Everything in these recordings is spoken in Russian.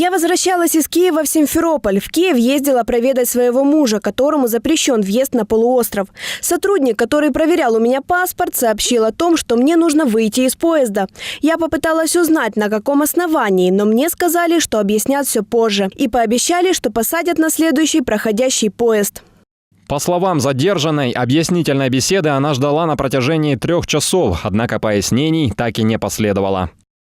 Я возвращалась из Киева в Симферополь. В Киев ездила проведать своего мужа, которому запрещен въезд на полуостров. Сотрудник, который проверял у меня паспорт, сообщил о том, что мне нужно выйти из поезда. Я попыталась узнать, на каком основании, но мне сказали, что объяснят все позже. И пообещали, что посадят на следующий проходящий поезд. По словам задержанной, объяснительной беседы она ждала на протяжении трех часов, однако пояснений так и не последовало.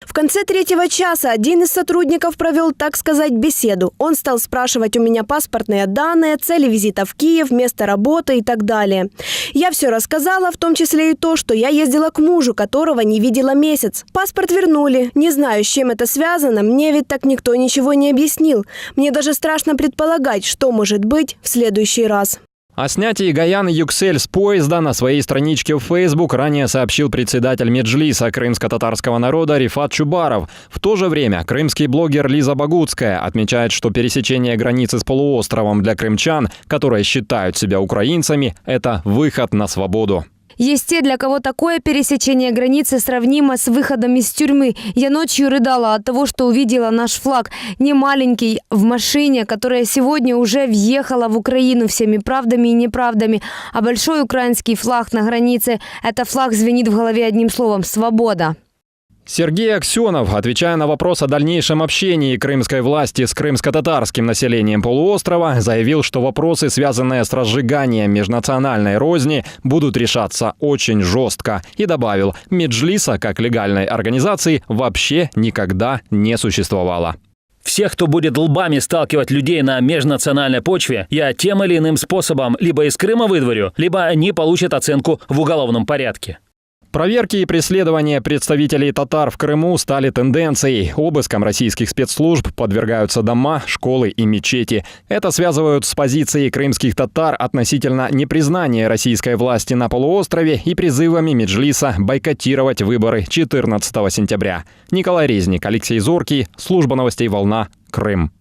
В конце третьего часа один из сотрудников провел, так сказать, беседу. Он стал спрашивать у меня паспортные данные, цели визита в Киев, место работы и так далее. Я все рассказала, в том числе и то, что я ездила к мужу, которого не видела месяц. Паспорт вернули. Не знаю, с чем это связано, мне ведь так никто ничего не объяснил. Мне даже страшно предполагать, что может быть в следующий раз. О снятии Гаяны Юксель с поезда на своей страничке в Facebook ранее сообщил председатель Меджлиса крымско-татарского народа Рифат Чубаров. В то же время крымский блогер Лиза Багутская отмечает, что пересечение границы с полуостровом для крымчан, которые считают себя украинцами, это выход на свободу. Есть те, для кого такое пересечение границы сравнимо с выходом из тюрьмы. Я ночью рыдала от того, что увидела наш флаг. Не маленький, в машине, которая сегодня уже въехала в Украину всеми правдами и неправдами. А большой украинский флаг на границе – это флаг звенит в голове одним словом – «Свобода». Сергей Аксенов, отвечая на вопрос о дальнейшем общении крымской власти с крымско-татарским населением полуострова, заявил, что вопросы, связанные с разжиганием межнациональной розни, будут решаться очень жестко. И добавил, Меджлиса, как легальной организации, вообще никогда не существовало. Всех, кто будет лбами сталкивать людей на межнациональной почве, я тем или иным способом либо из Крыма выдворю, либо они получат оценку в уголовном порядке. Проверки и преследования представителей татар в Крыму стали тенденцией. Обыском российских спецслужб подвергаются дома, школы и мечети. Это связывают с позицией крымских татар относительно непризнания российской власти на полуострове и призывами Меджлиса бойкотировать выборы 14 сентября. Николай Резник, Алексей Зоркий, Служба новостей «Волна», Крым.